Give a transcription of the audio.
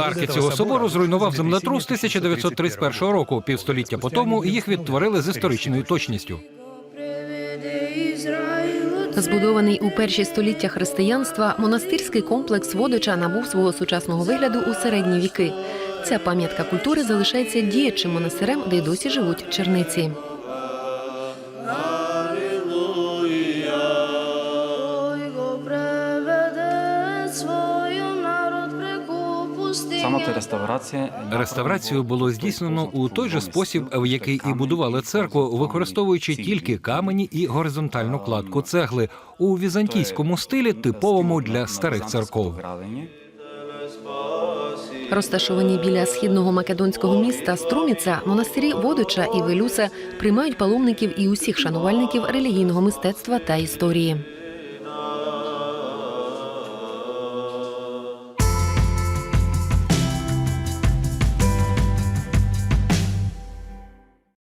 Арки цього собору зруйнував землетрус 1931 року. Півстоліття по тому їх відтворили з історичною точністю. Збудований у перші століття християнства, монастирський комплекс Водича набув свого сучасного вигляду у середні віки. Ця пам'ятка культури залишається діячим монастирем, де й досі живуть черниці. Реставрацію було здійснено у той же спосіб, в який і будували церкву, використовуючи тільки камені і горизонтальну кладку цегли у візантійському стилі, типовому для старих церков. Розташовані біля східного македонського міста Струміца, монастирі Водича і Велюсе приймають паломників і усіх шанувальників релігійного мистецтва та історії.